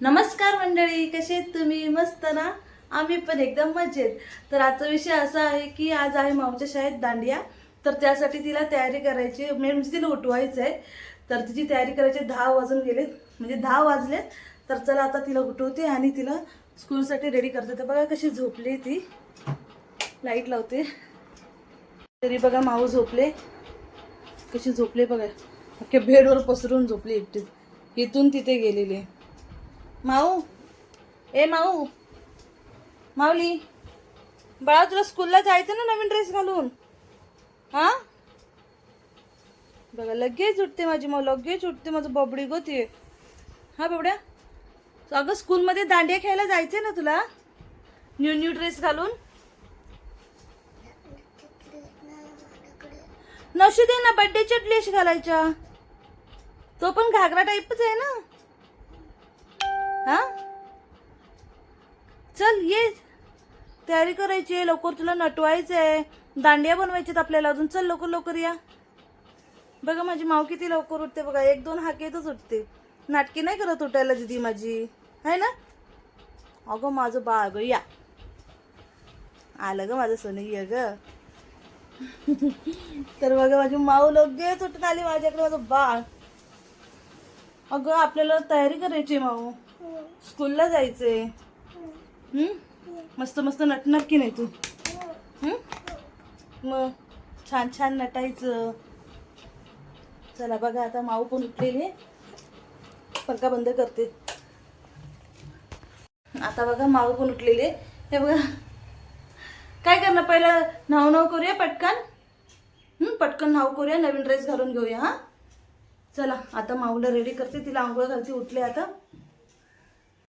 नमस्कार मंडळी कसे आहेत तुम्ही? मस्त ना? आम्ही पण एकदम मजेत. तर आजचा विषय असा आहे की आज आहे मावच्या शाळेत दांडिया. तर त्यासाठी तिला तयारी करायची मेन म्हणजे तिला उठवायचं आहे. तर तिची तयारी करायची दहा वाजून गेले म्हणजे दहा वाजले तर चला आता तिला उठवते आणि तिला स्कूलसाठी रेडी करते. तर बघा कशी झोपली ती. लाइट लावते. तरी बघा माऊ झोपले. कशी झोपले बघा. अख्ख्या बेडवर पसरून झोपली एकटीच. इथून तिथे गेलेली माऊ. ए माऊ. माऊली बाळा तुला स्कूलला जायचं ना नवीन ड्रेस घालून? हा? बघा लगेच उठते माझी माऊ लगेच उठते माझं बबडी गोते हा बबड्या? अगं स्कूलमध्ये दांडिया खेळायला जायचंय ना तुला? न्यू न्यू ड्रेस घालून? नसू दे ना बड्डेच्या ड्रेस घालायच्या. तो पण घागरा टाईपच आहे ना? हा? चल ये. तयारी करायची आहे लवकर तुला नटवायचं आहे दांडिया बनवायच्यात आपल्याला अजून. चल लवकर लवकर या. बघा माझी माव किती लवकर उठते बघा. एक दोन हाकेतच उठते. नाटकी नाही करत उठायला दिदी माझी. आहे ना? अगं माझं बाळ ग या. आलं ग माझं सोनी ये ग. तर बघा माझी माऊ लगेच उठून आली माझ्याकडे माझं बाळ. अगं आपल्याला तयारी करायची माऊ स्कूलला जायचंय. हम्म? मस्त मस्त नटणार की नाही तू? मग छान छान नटायचं. चला बघा आता माऊ पण उठलेले पंखा बंद करते. आता बघा माऊ पण उठलेले हे बघा. काय करणार? पहिला नाव नाव करूया पटकन. हम्म, पटकन नाव करूया नवीन ड्रेस घालून घेऊया हा. चला आता माऊला रेडी करते. तिला आंघोळ घालते उठले आता.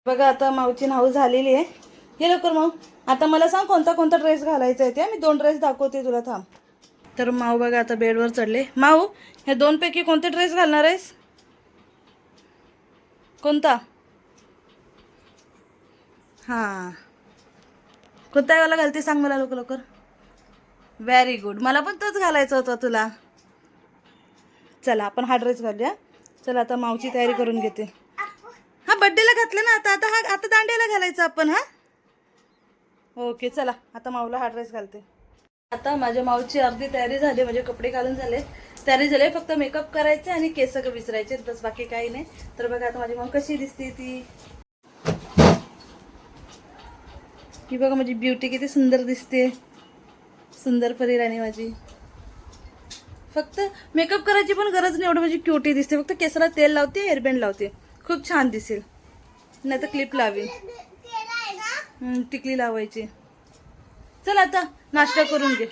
बघा आता माऊची नाव झालेली आहे. हे लवकर माऊ. आता मला सांग कोणता कोणता ड्रेस घालायचा आहे ते? मी दोन ड्रेस दाखवते तुला थांब. तर माऊ बघा आता बेडवर चढले. माऊ ह्या दोनपैकी कोणते ड्रेस घालणार आहेस? कोणता? हां. कोणता वाला घालते सांग मला लवकर लवकर. व्हेरी गुड मला पण तोच घालायचा होता तुला. चला आपण हा ड्रेस घालूया. चला आता मावची तयारी करून घेते. बड्डेला घातलं ना आता आता हा आता दांड्याला घालायचं आपण हा? ओके चला. आता माऊला हा ड्रेस घालते. आता माझ्या माऊची अर्धी तयारी झाली म्हणजे कपडे घालून झाले. तयारी झाले फक्त मेकअप करायचे आणि केस विसरायचे बस बाकी काही नाही. तर बघा आता माझी माऊ कशी दिसते ती. ही बघा माझी ब्युटी किती सुंदर दिसते. सुंदर परी राणी माझी. फक्त मेकअप करायची पण गरज नाही एवढं माझी क्युटी दिसते. फक्त केसाला तेल लावते हेअरबँड लावते. खूप छान दिसेल. नाही तर क्लिप हम्म, टिकली लावायची. चल आता नाश्ता करून घे.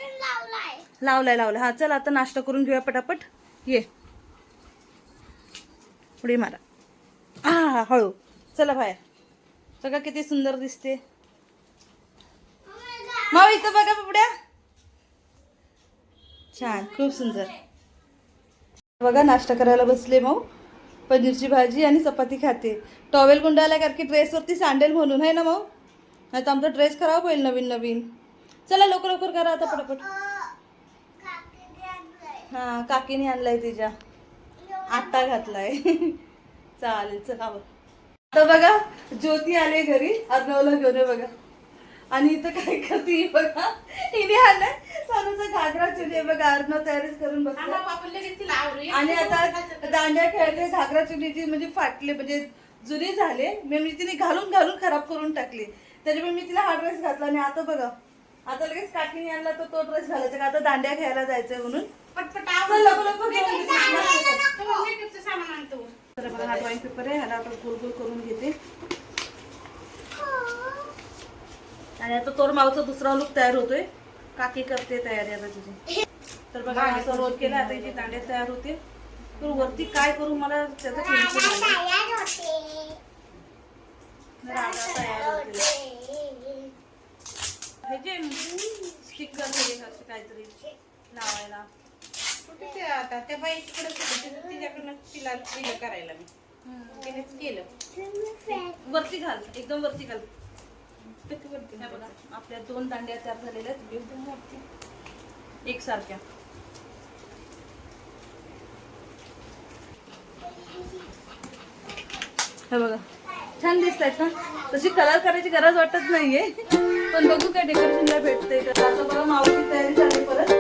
लावलाय लावलाय. हा चल आता नाश्ता करून घेऊया पटापट. ये. पुढे मारा. हा हळू. चला बाहेर. सगळं किती सुंदर दिसते. माऊ इथं बघा बाबड्या छान खूप सुंदर. बघा नाश्ता करायला बसले माऊ. पनीरची भाजी आणि चपाती खाते. टॉवेल गुंडाला कारण की ड्रेसवरती सांडेल म्हणून आहे ना मग? नाही तर आमचा ड्रेस खराब होईल नवीन नवीन. चला लवकर लवकर करा आता पटापट. हां काकीने आणलाय तिच्या. आत्ता घातलाय. चालेल चला बघ. आता बघा ज्योती आले घरी. अर्नवला घेऊन ये बघा. आणि इथं काय करते ही बघा. हिने आणलाय सारूचा घागरा चुली बघा अर्णव तयारीच करून बघा आणि आता दांड्या खेळते घागरा चुलीची म्हणजे फाटले म्हणजे जुने झाले. मी म्हणजे तिने घालून घालून खराब करून टाकली. त्याच्यामुळे मी तिला हा ड्रेस घातला आणि आता बघा. आता लगेच काकीने आणला तर तो ड्रेस घालायचा का? आता दांड्या खेळायला जायचंय म्हणून. हा ड्रॉइंग पेपर आहे. ह्याला आता गोल गोल करून घेते. आणि आता तोर मावचा दुसरा लुक तयार होतोय. काकी करते तयारी आता तुझी तर बघा असं रोल केला आता इथे दांड्या तयार होते तर वरती काय करू मला त्याचं टेन्शन हे स्टिकर हे असं काहीतरी लावायला. कुठे ते आता त्या बाईकडे तिच्याकडनं तिला करायला मी. तिनेच केलं. वरती घाल एकदम वरती घाल. बघा आपल्या दोन दांड्या तयार झालेल्या आहेत. एकदम वरती एकसारख्या. हे बघा छान दिसत आहेत ना? तशी कलर करायची गरज वाटत नाहीये. पण बघू काय डेकोरेशनला भेटते का आता बघा तयारी झाली परत.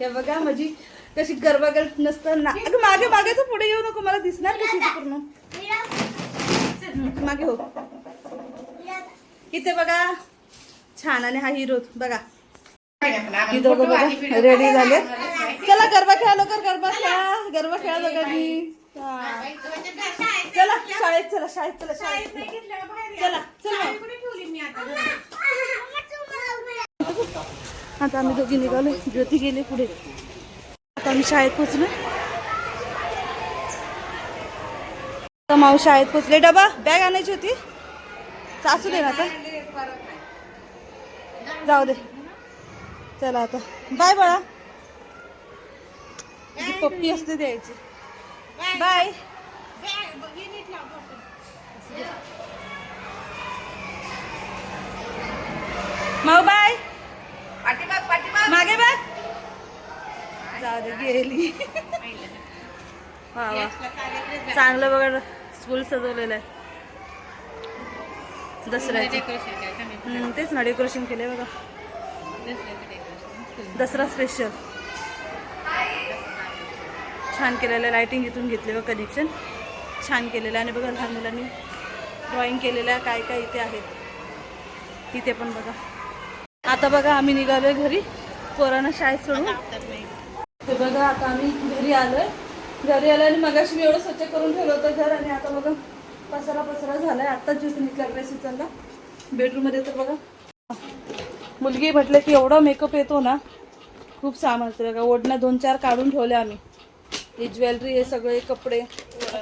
हे बघा माझी कशी गरबागल नसतं ना अगं मागे मागेच पुढे येऊ नको मला दिसणार कशी पूर्ण. मागे हो. इथे बघा छान आणि हा हिरो बघा. ही दोघं बघा रेडी झाले चला गरबा खेळा लवकर गरबा खेळा. गरबा खेळा दोघांनी. चला शाळेत चला शाळेत चला शाळेत चला चला. आता आम्ही दोघी निघालो ज्योती गेले पुढे. आता आम्ही शाळेत पोचलो आता माऊ शाळेत पोचले डबा बॅग आणायची होती. सासू दे ना आता. जाऊ दे. चला आता. बाय बाळा. पप्पी असते द्यायची. बाय. माऊ बाय. मागे बघ. जाऊ दे गेली वा. वा चांगलं बघा स्कूल सजवलेलं आहे. दसऱ्याचे. तेच ना डेकोरेशन केलंय बघा. दसरा स्पेशल छान केलेलं लाइटिंग इथून घेतली बघा कनेक्शन छान केलेलं आहे. आणि बघा लहान मुलांनी ड्रॉइंग केलेलं आहे. काय काय इथे आहेत इथे पण बघा. आता बघा आम्ही निघालोय घरी. पोरांना शाळेत सोडून. ते बघा आता आम्ही घरी आलोय. घरी आलो आणि मगाशी मी एवढं स्वच्छ करून ठेवलं होतं घर आणि आता बघा पसरा पसरा झालाय. आता ज्यूस निघला ड्रेस उचलला बेडरूममध्ये तर बघा. मुलगी म्हटलं की एवढा मेकअप येतो ना खूप सामान बघा ओढणं दोन चार काढून ठेवले आम्ही. हे ज्वेलरी हे सगळे कपडे.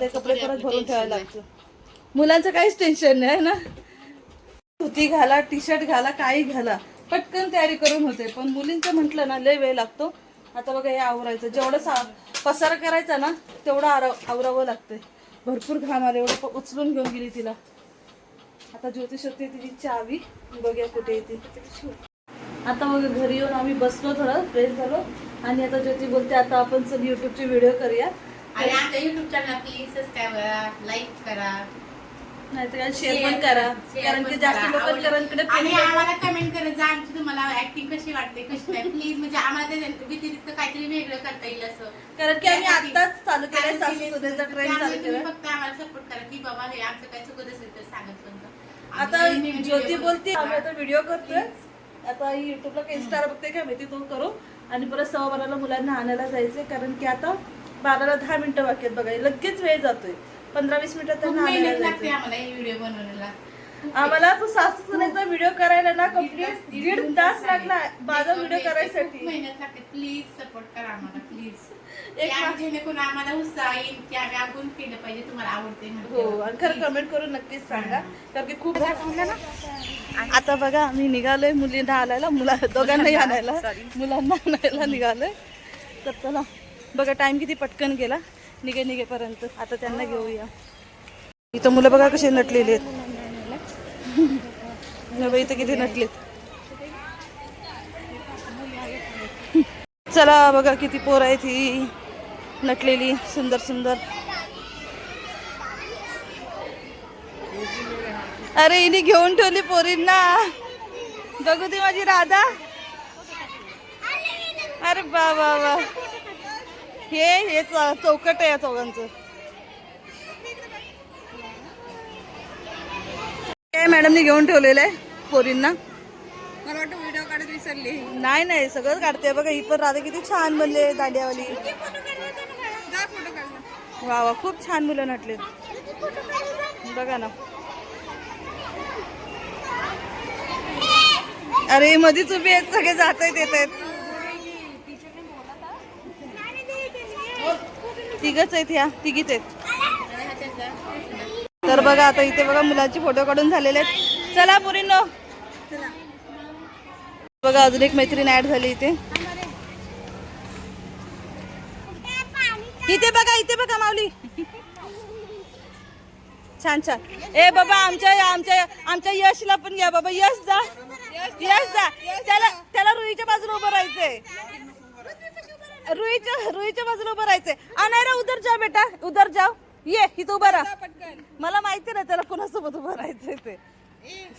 ते कपडे परत भरून ठेवायला लागतो मुलांचं काहीच टेन्शन नाही ना? धोती घाला टी शर्ट घाला काही घाला. पटकन तयारी करून होते. पण मुलींचं म्हटलं ना लय वेळ लागतो. आता बघा हे आवरायचं. जेवढं सा पसारा करायचा ना तेवढं आर आवरावं लागतंय. भरपूर घाम आले एवढं उचलून घेऊन गेली तिला. आता ज्योतिष होती तिची चावी. बघूया कुठे येते आता मग घरी येऊन आम्ही बसलो थोडं फ्रेश झालो. आणि आता ज्योती बोलते आता आपण चल युट्यूबचे व्हिडिओ करूया. आणि आता युट्यूब चॅनल प्लीज सबस्क्राईब करा लाईक करा. नाही तर शेअर पण करा. कारण की जास्त. लोकांकडे आणि आम्हाला कमेंट करत जा आमची तुम्हाला ऍक्टिंग कशी वाटते कशी नाही. प्लीज म्हणजे आम्हाला व्यतिरिक्त काहीतरी वेगळं करता येईल असं. कारण की आम्ही आत्ताच चालू कारण सासू की सुनेचा ट्रेंड त्यामुळे चालू फक्त आम्हाला सपोर्ट करा की बाबा हे आमचं काय चुकत असेल तर सांगत पण. आता ज्योती बोलते. आम्ही आता व्हिडिओ करतोय. आता युट्यूबला काही स्टार बघते काय माहिती तो करू. आणि परत सव्वा बाराला मुलांना आणायला जायचंय कारण की आता बाराला दहा मिनिटं बाकी आहेत बघा. लगेच वेळ जातोय. पंधरा वीस मिनिटात खूप त्यांना मेहनत लागते आम्हाला हे व्हिडिओ बनवण्याला. आम्हाला तो सासू सुनेचा व्हिडिओ करायला ना कंप्लीट दीड तास लागला माझा व्हिडिओ खूप करायसाठी. मेहनत लागते. प्लीज सपोर्ट करा आम्हाला प्लीज एक मा- जेणेकरून आम्हाला उत्साह येईल की आम्ही अजून केलं पाहिजे तुम्हाला आवडते हो आणि खरं कमेंट करून नक्कीच सांगा. कारण की खूप आता बघा आम्ही निघालोय मुलींना आणायला मुला दोघांनाही आणायला. मुलांना आणायला निघालोय. तर चला बघा टाइम किती पटकन गेला. निघे निघेपर्यंत आता त्यांना घेऊया. इथं मुलं बघा कसे नटलेले आहेत. इथं किती नटलेत. चला बघा किती पोर आहेत ही. नटलेली सुंदर सुंदर. अरे हिने घेऊन ठेवली पोरींना. बघू ती माझी राधा. अरे बा बा बा हे हे चौकट आहे या चौघांचं. हे मॅडमनी घेऊन ठेवलेलं आहे पोरींना. मला वाटतं व्हिडिओ काढत विसरली. नाही नाही सगळं काढते. बघा ही पण राधा किती छान बनले दांड्यावाली. वा वा खूप छान मुलं नटले. बघा ना. अरे मधीच उभी आहेत सगळे जात आहेत येत आहेत तिघच आहेत ह्या तिघीच आहेत. तर बघा आता इथे बघा मुलांचे फोटो काढून झालेले आहेत. चला पुरीनो. बघा अजून एक मैत्रीण ऍड झाली इथे. इथे बघा इथे बघा माऊली. छान छान. ए बाबा आमच्या आमच्या आमच्या यशला पण घ्या बाबा. यश जा. यश जा. त्याला त्याला रुईच्या बाजूला उभं राहायचंय. रुईच्या रुईच्या बाजूला उभं राहायचंय. अनायरा उधर जा बेटा उधर जाओ ये इथं उभं राहा. मला माहिती ना त्याला कोणासोबत उभं राहायचंय ते.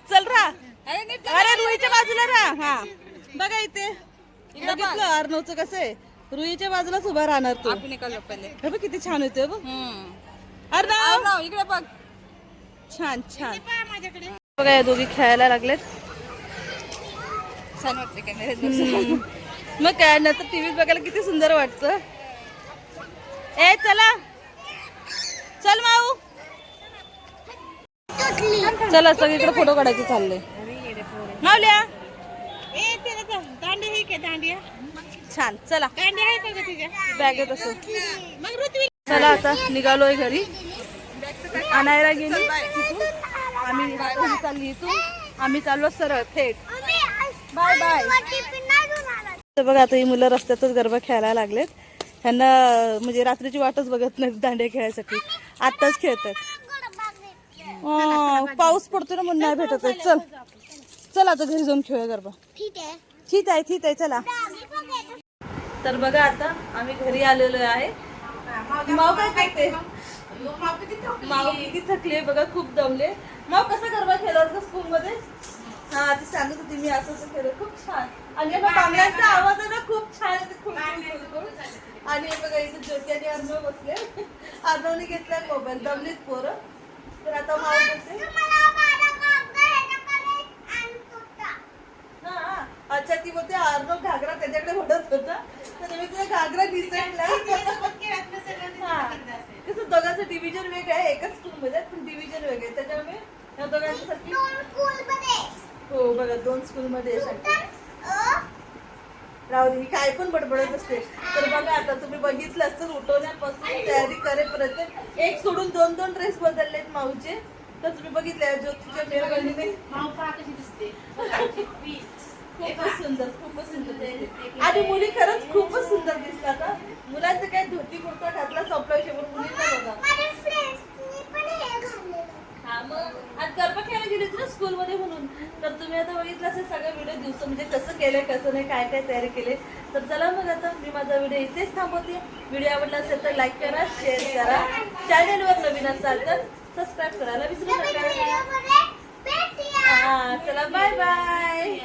चल राहा अरे रुईच्या बाजूला राहा हा. बघा इथे. बघितलं अर्णवचं कसं आहे? रुईच्या बाजूलाच उभा राहणार तो. हे बघ किती छान होते बघ. अर्णव! इकडे बघ. छान छान. बघा या दोघी खेळायला लागलेत. छान वाटते हम्म. मग काय नंतर टीव्हीत बघायला किती सुंदर वाटतं. ए चला. चल माऊ. चला सगळीकडे फोटो काढायचे चालले. मावल्या छान चला. बॅगेत असं चला आता निघालोय घरी. आणायला गेली. आम्ही चालली इथून. आम्ही चाललो सरळ थेट. बाय बाय तर बघा आता ही मुलं रस्त्यातच गरबा खेळायला लागलेत. ह्यांना म्हणजे रात्रीची वाटच बघत नाहीत दांडे खेळायसाठी. आत्ताच खेळतात. पाऊस पडतो ना म्हणून नाही भेटत चल चल. आता घरी जाऊन खेळूया गरबा. ठीक आहे. ठीक आहे चला. तर बघा आता आम्ही घरी आलेलो आहे. माव काय करते? माव किती थकले? बघा खूप दमले. माव कसा गरबा खेळला स्कूल मध्ये? हा ती सांगत होती मी असं असं केलं. खूप छान. आणि या बांगड्यांचा आवाज आहे ना खूप छान. आणि हे बघा इथे ज्योती आणि अर्णव बसले. अर्णवने घेतलाय मोबाईल दमलीत पोरं. तर आता माव करते हा, हा. अच्छा ती बोलते अर्णव घागरा त्याच्याकडे म्हणत होता. तर मी तुझा घागरा निसटला. कसं दोघांचं डिव्हिजन वेगळं आहे एकाच स्कूल मध्ये पण डिव्हिजन वेगळे आहे. त्याच्यामुळे या दोघांच्यासाठी हो बघा दोन स्कूल मध्ये आहे साठी राहू दे काय पण बडबडत असते. तर बघा आता तुम्ही बघितलं असतं उठवण्यापासून तयारी करेपर्यंत एक सोडून दोन दोन ड्रेस बदललेत माऊचे. तर तुम्ही बघितले ज्योतीच्या मेहरबानीने खूपच सुंदर खूपच सुंदर. आणि मुली खरंच खूपच सुंदर दिसतात. मुलांचं काय धोती कुर्ता घातला संपला पण मुलींना बघा हा मग आज होती ना स्कूलमध्ये म्हणून. तर तुम्ही आता बघितलं असेल सगळं व्हिडिओ दिवस म्हणजे कसं केलंय कसं नाही काय काय तयारी केले. तर चला मग आता मी माझा व्हिडिओ इथेच थांबवते. व्हिडिओ आवडला असेल तर लाईक करा शेअर करा. चॅनलवर नवीन असाल तर सबस्क्राईब करायला विसरू नका हा चला बाय बाय